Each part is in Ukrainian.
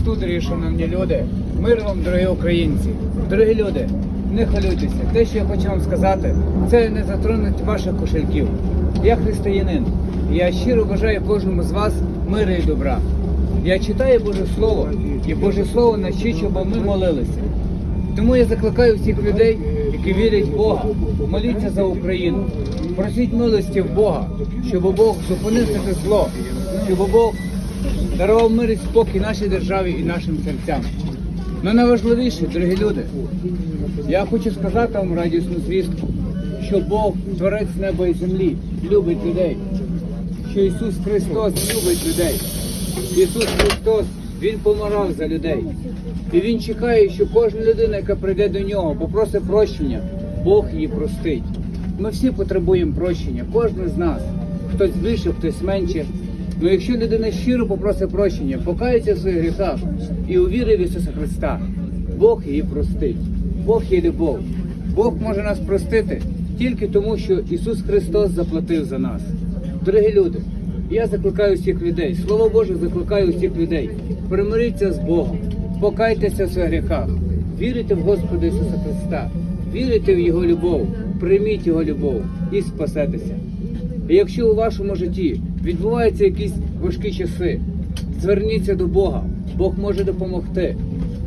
Христу, дорогі шановні люди, мир вам, дорогі українці, дорогі люди, не хвилюйтеся. Те, що я хочу вам сказати, це не затронуть ваших кошельків. Я християнин. Я щиро бажаю кожному з вас миру і добра. Я читаю Боже Слово, і Боже Слово навчить, щоб ми молилися. Тому я закликаю всіх людей, які вірять в Бога, моліться за Україну. Просіть милості в Бога, щоб Бог зупинив це зло, щоб Бог дарував мир і спокій нашій державі і нашим серцям. Ну найважливіше, дорогі люди, я хочу сказати вам радісну звістку, що Бог, творець неба і землі, любить людей, що Ісус Христос любить людей. Ісус Христос, Він помирав за людей. І Він чекає, що кожна людина, яка прийде до нього, попросить прощення, Бог її простить. Ми всі потребуємо прощення, кожен з нас. Хтось більше, хтось менше. Ну якщо людина щиро попросить прощення, покається в своїх гріхах і увірить в Ісуса Христа, Бог її простить. Бог є любов. Бог може нас простити тільки тому, що Ісус Христос заплатив за нас. Дорогі люди, я закликаю всіх людей, Слово Боже закликаю всіх людей. Примиріться з Богом, покайтеся в своїх гріхах, вірите в Господа Ісуса Христа, вірите в Його любов, прийміть Його любов і спасетеся. І якщо у вашому житті відбуваються якісь важкі часи, зверніться до Бога, Бог може допомогти.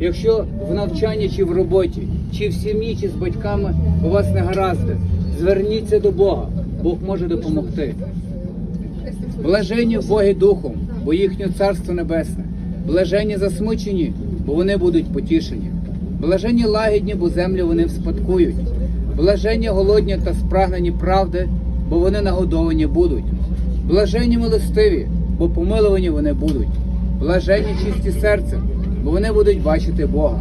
Якщо в навчанні чи в роботі, чи в сім'ї, чи з батьками у вас не гаразди, зверніться до Бога, Бог може допомогти. Блажені в Богі Духом, бо їхнє царство небесне. Блажені засмучені, бо вони будуть потішені. Блажені лагідні, бо землю вони вспадкують. Блажені голодні та спрагнені правди, бо вони нагодовані будуть. Блажені милостиві, бо помилувані вони будуть. Блажені чисті серцем, бо вони будуть бачити Бога.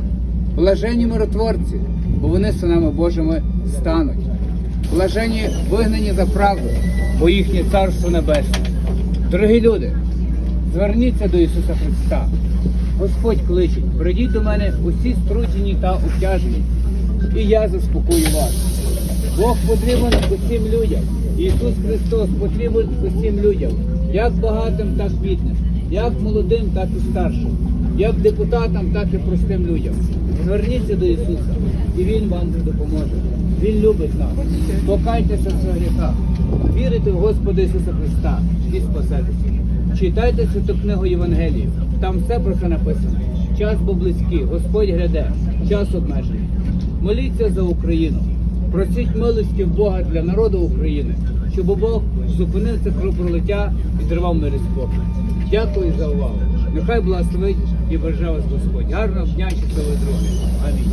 Блажені миротворці, бо вони синами Божими стануть. Блажені вигнані за правду, бо їхнє царство небесне. Дорогі люди, зверніться до Ісуса Христа. Господь кличе, прийдіть до мене усі струджені та обтяжені, і я заспокою вас. Бог потрібен усім людям. Ісус Христос потрібен усім людям, як багатим, так бідним, як молодим, так і старшим, як депутатам, так і простим людям. Зверніться до Ісуса, і Він вам допоможе. Він любить нас. Покайтеся в своїх гріхах, вірите в Господа Ісуса Христа і спасетеся. Читайте цю книгу Євангелії. Там все про це написано. Час був близький, Господь гряде, час обмежений. Моліться за Україну. Просіть милості Бога для народу України, щоб Бог зупинив це кровопролиття і тривав мир і спокій. Дякую за увагу. Нехай благословить і береже вас Господь. Гарного дня, щасливої дороги. Амінь.